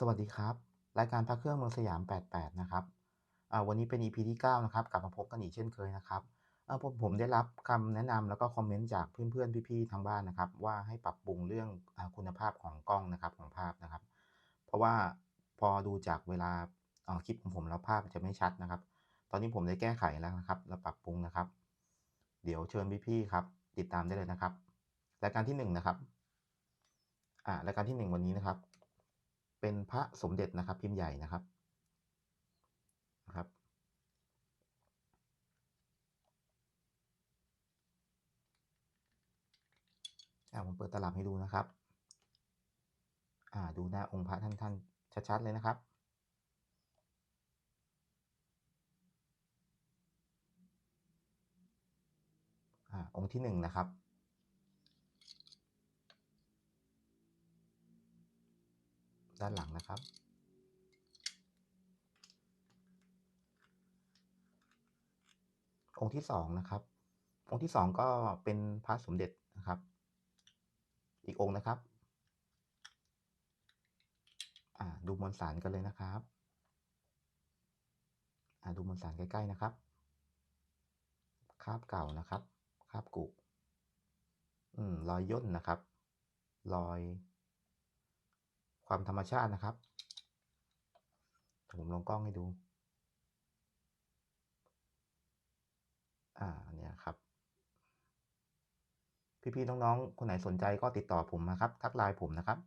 สวัสดีครับ รายการพระเครื่องเมืองสยาม 88 นะครับอ่าวันนี้เป็น EP ที่ 9 นะครับ กลับมาพบกันอีกเช่นเคยนะครับอ่าผมผมได้รับคำแนะนำแล้วก็คอมเมนต์จากเพื่อนๆ พี่ๆ ทางบ้านนะครับ ว่าให้ปรับปรุงเรื่องอคุณภาพของกล้องนะครับของภาพนะครับ เพราะว่าพอดูจากเวลาคลิปของผมแล้วภาพจะไม่ชัดนะครับ ตอนนี้ผมได้แก้ไขแล้วนะครับและปรับปรุงนะครับ เดี๋ยวเชิญพี่ๆครับ ติดตามได้เลยนะครับ รายการที่1นะครับอ่ารายการที่ 1 วันนี้นะครับ เป็นพระสมเด็จนะครับ พิมพ์ใหญ่นะครับนะครับ อ่าผมเปิดตลับให้ดูนะครับ อ่าดูหน้าองค์พระท่านท่านชัดๆเลยนะครับอ่าองค์ที่1นะครับ ด้านหลังนะครับ องค์ที่2นะครับ องค์ที่2ก็เป็นพระสมเด็จนะครับ อีกองค์นะครับดูมวลสารกันเลยนะครับดูมวลสารใกล้ๆนะครับ คาบเก่านะครับ คาบกุอืมรอยย่นนะครับ รอย ความธรรมชาตินะครับ ผมลงกล้องให้ดู อ่าเนี่ยครับ พี่ๆน้องๆ คนไหนสนใจก็ติดต่อผมนะครับ ทักไลน์ผมนะครับ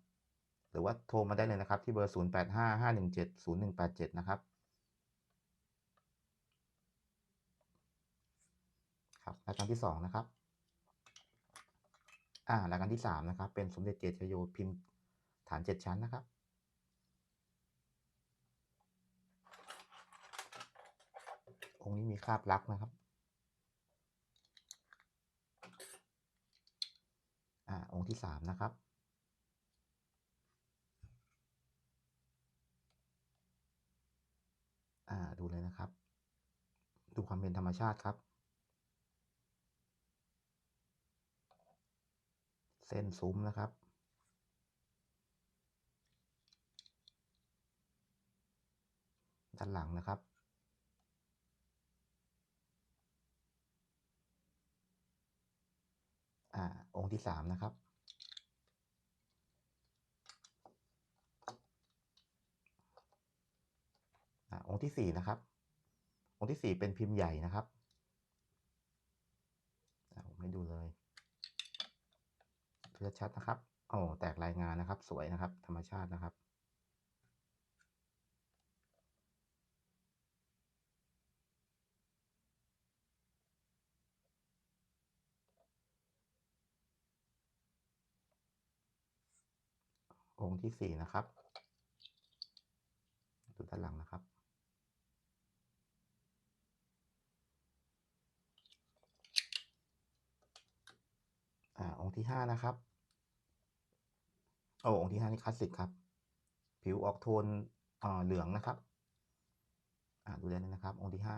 หรือว่าโทรมาได้เลยนะครับ ที่เบอร์ 0855170187 นะครับครับรายการที่ 2 นะครับ อ่ารายการที่ 3 นะครับ เป็นสมเด็จเจชโยพิมพ์ ฐาน 7 ชั้นนะครับ องค์นี้มีคราบลักนะครับอ่าองค์ที่ 3 นะครับอ่าดูเลยนะครับ ดูความเป็นธรรมชาติครับเส้นซุ้มนะครับ ด้านหลังนะครับ อ่า องค์ที่3นะครับ อ่า องค์ที่4นะครับ องค์ที่4เป็นพิมพ์ใหญ่นะครับ อ่า ผมให้ดูเลยเพื่อชัดนะครับ โอ้ แตกลายงานนะครับ สวยนะครับ ธรรมชาตินะครับ งค์ที่ 4 นะครับดูด้านหลังนะครับ อ่า องค์ที่ 5 นะครับ โอ้องค์ที่ 5 นี่คลาสสิกครับ ผิวออกโทนเอ่อเหลืองนะครับ อ่า ดูได้เลยนะครับ องค์ที่ 5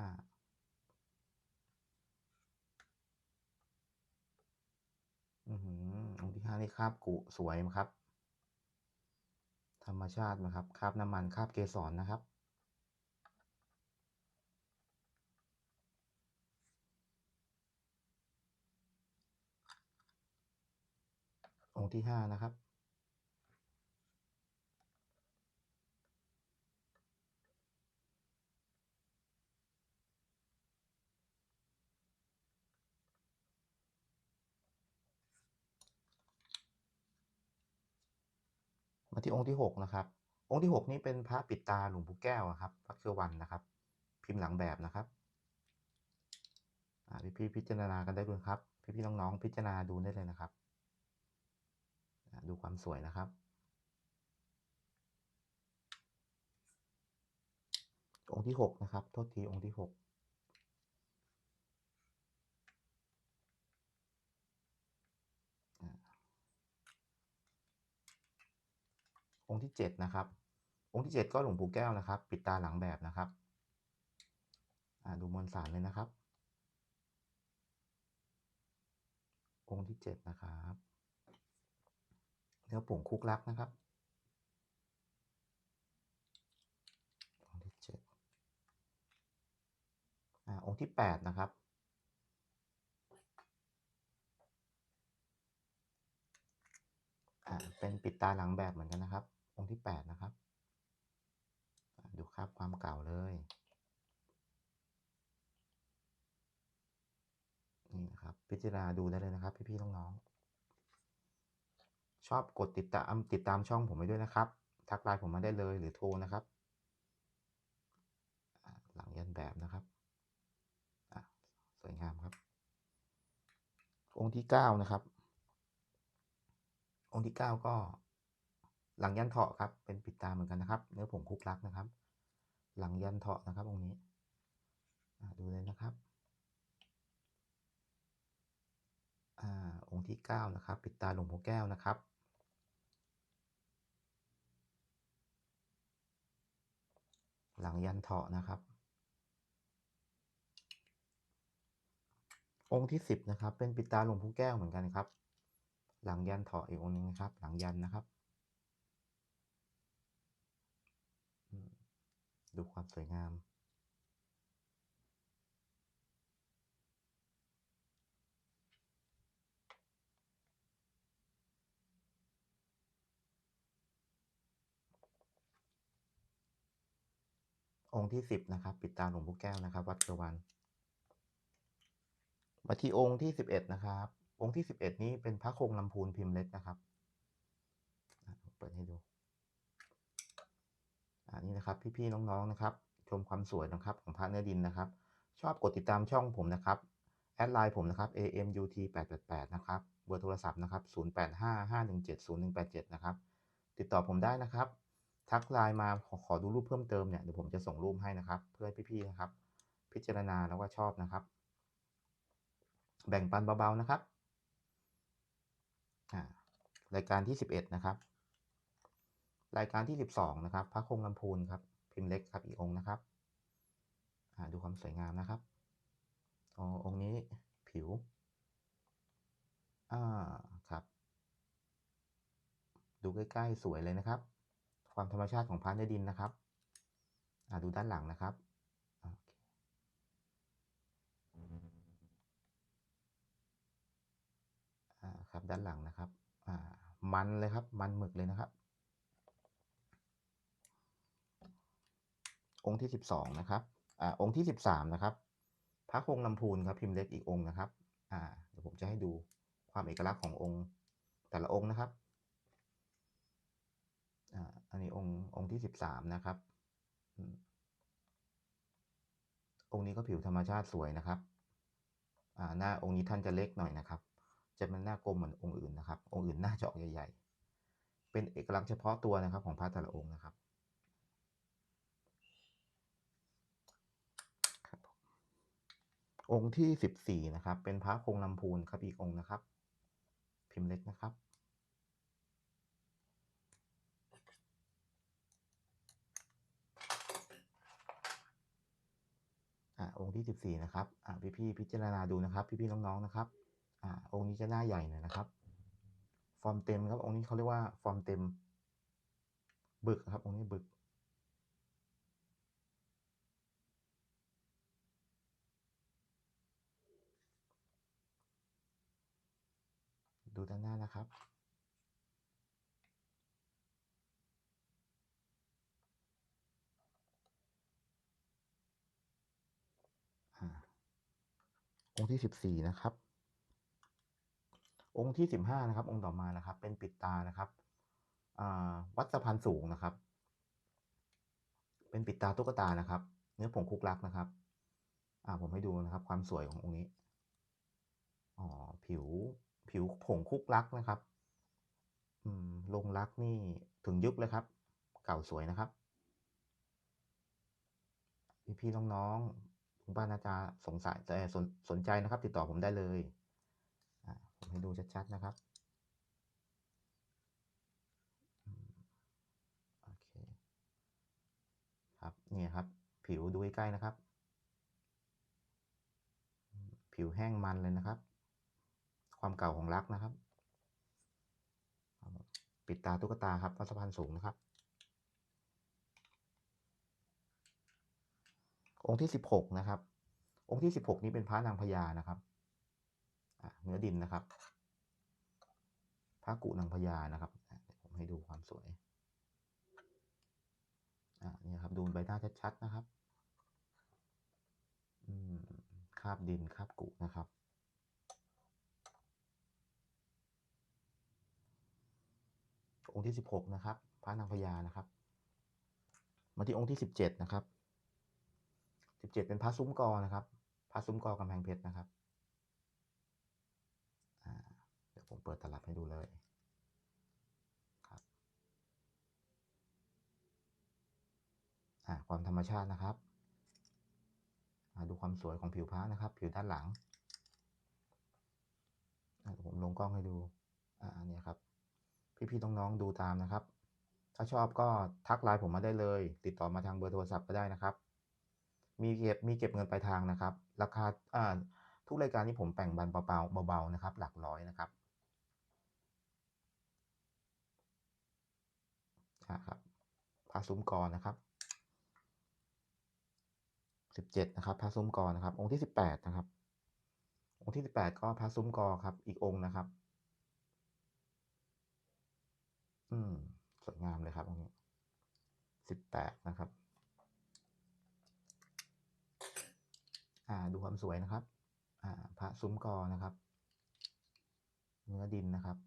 อื้อฮือองค์ที่5นี่คราบกุสวยครับ ธรรมชาตินะครับคราบน้ำมันคราบเกสรนะครับ องค์ที่ 5 นะครับ มา ที่องค์ที่ 6 นะครับ องค์ที่ 6 นี่เป็นพระปิดตาหลวงปู่แก้วครับพระเครือวันนะครับ พิมพ์หลังแบบนะครับอ่พี่ๆพิจารณากันได้เลยครับ พี่ๆน้องๆพิจารณาดูได้เลยนะครับ ดูความสวยนะครับ องค์ที่ 6 นะครับ โทษทีองค์ที่ 6 องค์ที่ 7 นะครับ องค์ที่ 7 ก็หลวงปู่แก้วนะครับ ปิดตาหลังแบบนะครับดูมวลสารเลยนะครับ องค์ที่ 7 นะครับเนื้อผงคุกลักนะครับ องค์ที่7อองค์ที่ 8 นะครับเป็นปิดตาหลังแบบเหมือนกันนะครับ องที่ 8 นะครับ ดูคราบความเก่าเลย นี่นะครับ พิจารณาดูได้เลยนะครับ พี่ ๆ น้อง ๆ ชอบกดติดตามติดตามช่องผมไว้ด้วยนะครับ ทัก LINE ผมมาได้เลยหรือโทรนะครับ หลังยันแบบนะครับสวยงามครับ องค์ที่ 9 นะครับ องค์ที่ 9 ก็ หลังยันเถาะครับ เป็นปิดตาเหมือนกันนะครับ เนื้อผงคลุกลักนะครับ หลังยันเถาะนะครับองค์นี้ดูเลยนะครับอ่าองค์ที่ 9 นะครับ ปิดตาหลวงปู่แก้วนะครับ หลังยันเถาะนะครับ องค์ที่ 10 นะครับ เป็นปิดตาหลวงปู่แก้วเหมือนกันครับ หลังยันเถาะอีกองค์นึงนะครับ หลังยันนะครับ อืม ดูความสวยงาม องค์ที่10นะครับ ปิดตาหลวงปู่แก้วนะครับ วัดเชวัน มาที่องค์ที่11นะครับ องค์ที่11นี้เป็นพระคงลำพูนพิมพ์เล็กนะครับ เปิดให้ดู อ่านี่นะครับพี่ๆน้องๆนะครับ ชมความสวยนะครับของพระเนื้อดินนะครับ ชอบกดติดตามช่องผมนะครับแอดไลน์ผมนะครับ amut888 นะครับเบอร์โทรศัพท์นะครับ 0855170187 นะครับ ติดต่อผมได้นะครับ ทัก LINE มาขอขอดูรูปเพิ่มเติมเนี่ยเดี๋ยวผมจะส่งรูปให้นะครับ เพื่อให้พี่ๆนะครับ พิจารณาแล้วก็ชอบนะครับ แบ่งปันเบาๆนะครับรายการที่ 11 นะครับ รายการที่ 12 นะครับ พระคงลำพูนครับ พิมพ์เล็กครับอีกองนะครับดูความสวยงามนะครับอองค์นี้ผิวอาครับ ดูใกล้ๆสวยเลยนะครับ ความธรรมชาติของพระเนื้อดินนะครับ อ่าดูด้านหลังนะครับคอ่า ครับ ด้านหลังนะครับ อ่า มันเลยครับ มันหมึกเลยนะครับ องค์ที่ 12 นะครับอ่าองค์ที่ 13 นะครับพระคงลำพูนครับพิมพ์เล็กอีกองค์นะครับอ่าเดี๋ยวผมจะให้ดูความเอกลักษณ์ขององค์แต่ละองค์นะครับอ่าอันนี้องค์องค์ที่ 13 นะครับอืมองค์นี้ก็ผิวธรรมชาติสวยนะครับอ่าหน้าองค์นี้ท่านจะเล็กหน่อยนะครับ จะเป็นหน้ากลมเหมือนองค์อื่นนะครับ องค์อื่นหน้าจะออกใหญ่ ๆ เป็นเอกลักษณ์เฉพาะตัวนะครับของพระแต่ละองค์นะครับผม องค์ที่14นะครับ เป็นพระคงลำพูนครับอีกองค์นะครับ พิมพ์เล็กนะครับ อ่าองค์ที่14นะครับ อ่าพี่ๆพิจารณาดูนะครับ พี่ๆน้องๆนะครับ อ่าองค์นี้จะหน้าใหญ่หน่อยนะครับ ฟอร์มเต็มครับ องค์นี้เขาเรียกว่าฟอร์มเต็ม บึกครับ องค์นี้บึก ดูด้านหน้านะครับอ่าองค์ที่ 14 นะครับ องค์ที่ 15 นะครับ องค์ต่อมานะครับ เป็นปิดตานะครับอ่าวัดสะพานสูงนะครับ เป็นปิดตาตุ๊กตานะครับ เนื้อผงคุกลักนะครับอ่าผมให้ดูนะครับ ความสวยขององค์นี้อ๋อผิว ผิวผงคลุกลักนะครับ อืมลงลักนี่ถึงยุบเลยครับ เก่าสวยนะครับ พี่ๆน้องๆคุณป้านาอาสงสัยเอ่สนสนใจนะครับ ติดต่อผมได้เลยผมให้ดูชัดๆนะครับโอเคครับเนี่ยครับ ผิวดูใกล้ๆนะครับ ผิวแห้งมันเลยนะครับ ความเก่าของลักนะครับ ปิดตาตุ๊กตาครับวัดสะพานสูงนะครับ องค์ที่16นะครับ องค์ที่16นี้เป็นพระนางพญานะครับเนื้อดินนะครับพระกุนางพญานะครับผมให้ดูความสวยอ่านี่ครับ ดูใบหน้าชัดๆนะครับ อืมคาบดินคาบกุนะครับ องค์ที่ 16 นะครับ พระนางพญานะครับ มาที่องค์ที่ 17 นะครับ 17 เป็นพระซุ้มกอนะครับพระซุ้มกอกำแพงเพชรนะครับเดี๋ยวผมเปิดตลับให้ดูเลยครับความธรรมชาตินะครับดูความสวยของผิวพระนะครับ ผิวด้านหลังเดี๋ยวผมลงกล้องให้ดู อ่าเนี่ยครับ พี่ๆน้องๆดูตามนะครับ ถ้าชอบก็ทักไลน์ผมมาได้เลย ติดต่อมาทางเบอร์โทรศัพท์ก็ได้นะครับ มีเก็บมีเก็บเงินปลายทางนะครับ ราคาอ่าทุกรายการที่ผมแต่งบันเบาๆเบาๆนะครับ หลักร้อยนะครับอ่าครับพาซุ้มกรนะครับสิบเจ็ดนะครับพาซุ้มกรนะครับ องค์ที่สิบแปดนะครับ องค์ที่สิบแปดก็พาซุ้มกอครับ อีกองค์นะครับ อืม สวยงามเลยครับองค์นี้สิบแปดนะครับ อ่า ดูความสวยนะครับ อ่า พระซุ้มกอนะครับ เนื้อดินนะครับ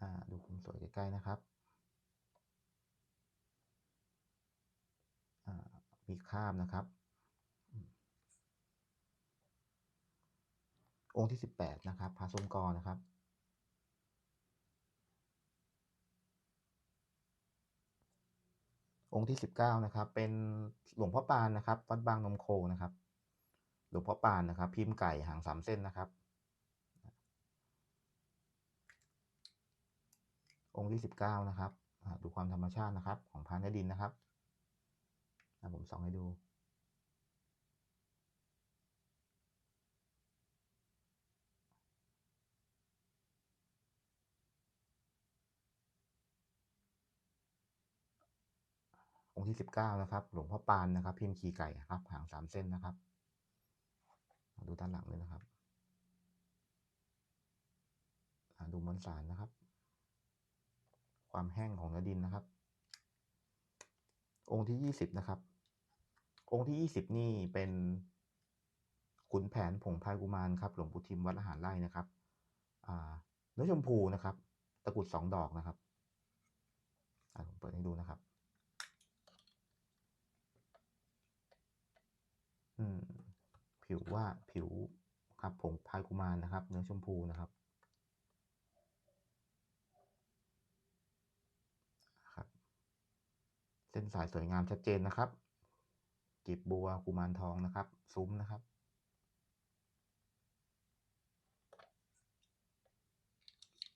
อ่า ดูความสวยใกล้ๆนะครับ อ่า มีคราบนะครับอืมองค์ที่สิบแปดนะครับ พระซุ้มกอนะครับ องค์ที่สิบเก้านะครับ เป็นหลวงพ่อปานนะครับวัดบางนมโคนะครับ หลวงพ่อปานนะครับ พิมพ์ไก่หางสามเส้นนะครับ องค์ที่สิบเก้านะครับดูความธรรมชาตินะครับ ของพานดินนะครับผมส่องให้ดู องค์ที่สิบเก้านะครับ หลวงพ่อปานนะครับ พิมพ์ขีไก่ครับหางสามเส้นนะครับดูด้านหลังเลยนะครับดูมวลสารนะครับ ความแห้งของเนื้อดินนะครับ องค์ที่ยี่สิบนะครับ องค์ที่ยี่สิบนี่เป็นขุนแผนผงพายกุมารครับ หลวงปู่ทิมวัดอาหารไร่นะครับเนื้อชมพูนะครับ ตะกรุดสองดอกนะครับผมเปิดให้ดูนะครับ อืม ผิวว่าผิวครับผงพายกุมารนะครับ เนื้อชมพูนะครับครับ เส้นสายสวยงามชัดเจนนะครับกีบบัวกุมารทองนะครับ ซุ้มนะครับ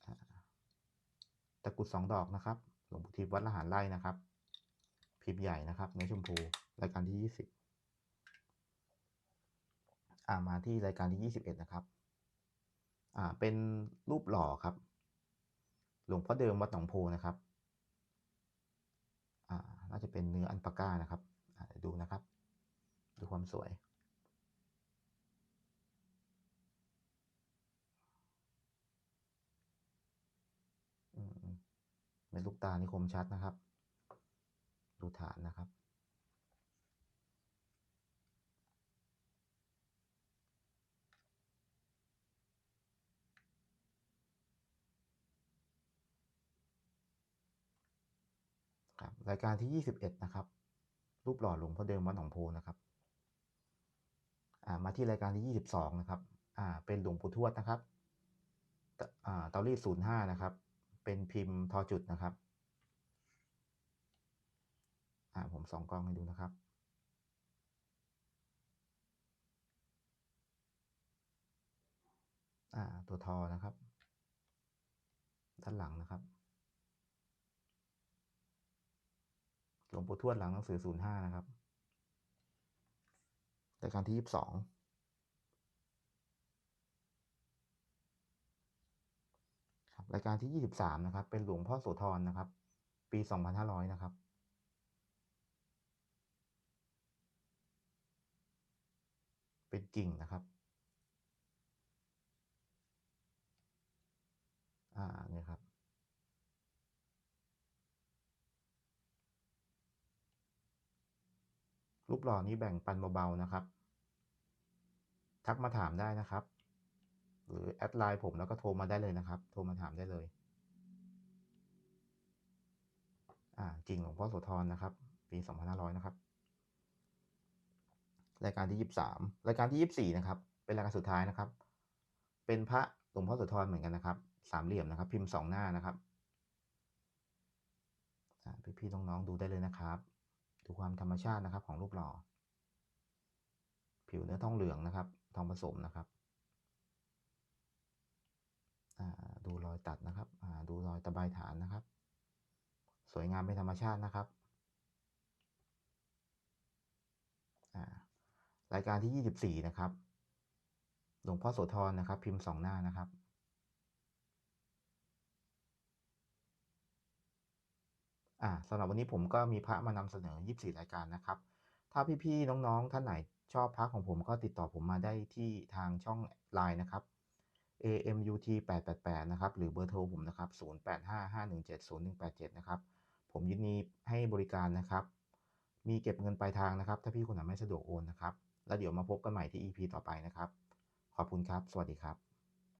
อ่าตะกรุดสองดอกนะครับ หลวงปู่ทิมวัดละหารไร่นะครับ พิมพ์ใหญ่นะครับเนื้อชมพู รายการที่ยี่สิบ อ่ามาที่รายการที่ยี่สิบเอ็ดนะครับอ่าเป็นรูปหล่อครับ หลวงพ่อเดิมวัดหนองโพนะครับอ่าน่าจะเป็นเนื้ออันปาก้านะครับอ่าดูนะครับ ดูความสวยเม็ดลูกตานี่คมชัดนะครับ ดูฐานนะครับ ค รายการที่ยี่สิบเอ็ดนะครับ รูปหล่อหลวงพ่อเดิมวัดหนองโพนะครับอ่ามาที่รายการที่ยี่สิบสองนะครับอ่าเป็นหลวงปู่ทวดนะครับตอ่าเตารีดศูนย์ห้านะครับ เป็นพิมพ์ทอจุดนะครับอ่าผมส่องกล้องให้ดูนะครับอ่าตัวทอนะครับ ด้านหลังนะครับ หลวงปู่ทวดหลังหนังสือศูนย์ห้านะครับ แต่การที่ยี่สิบสองครับรายการที่ยี่สิบสามนะครับ เป็นหลวงพ่อโสธรนะครับ ปีสองพันห้าร้อยนะครับเป็นกิ่งนะครับ หล่อนี้แบ่งปันเบาๆนะครับ ทักมาถามได้นะครับ หรือแอดไลน์ผมแล้วก็โทรมาได้เลยนะครับ โทรมาถามได้เลย อ่ากิ่งหลวงพ่อโสธรนะครับ ปี2500นะครับ รายการที่23รายการที่24นะครับ เป็นรายการสุดท้ายนะครับ เป็นพระหลวงพ่อโสธรเหมือนกันนะครับ สามเหลี่ยมนะครับ พิมพ์2หน้านะครับพี่ๆน้องๆดูได้เลยนะครับ ดูความธรรมชาตินะครับของรูปหล่อ ผิวเนื้อทองเหลืองนะครับ ทองผสมนะครับดูรอยตัดนะครับดูรอยตะไบฐานนะครับ สวยงามเป็นธรรมชาตินะครับรายการที่ 24 นะครับ หลวงพ่อโสธรนะครับ พิมพ์2หน้านะครับ อ่าสำหรับวันนี้ผมก็มีพระมานำเสนอ 24 รายการนะครับ ถ้าพี่ๆน้องๆ ท่านไหนชอบพระของผมก็ติดต่อผมมาได้ที่ทางช่อง LINE นะครับ AMUT 888นะครับ หรือเบอร์โทรผมนะครับ 0855170187 นะครับ ผมยินดีให้บริการนะครับ มีเก็บเงินปลายทางนะครับ ถ้าพี่คนไหนไม่สะดวกโอนนะครับ แล้วเดี๋ยวมาพบกันใหม่ที่ EP ต่อไปนะครับ ขอบคุณครับ สวัสดีครับ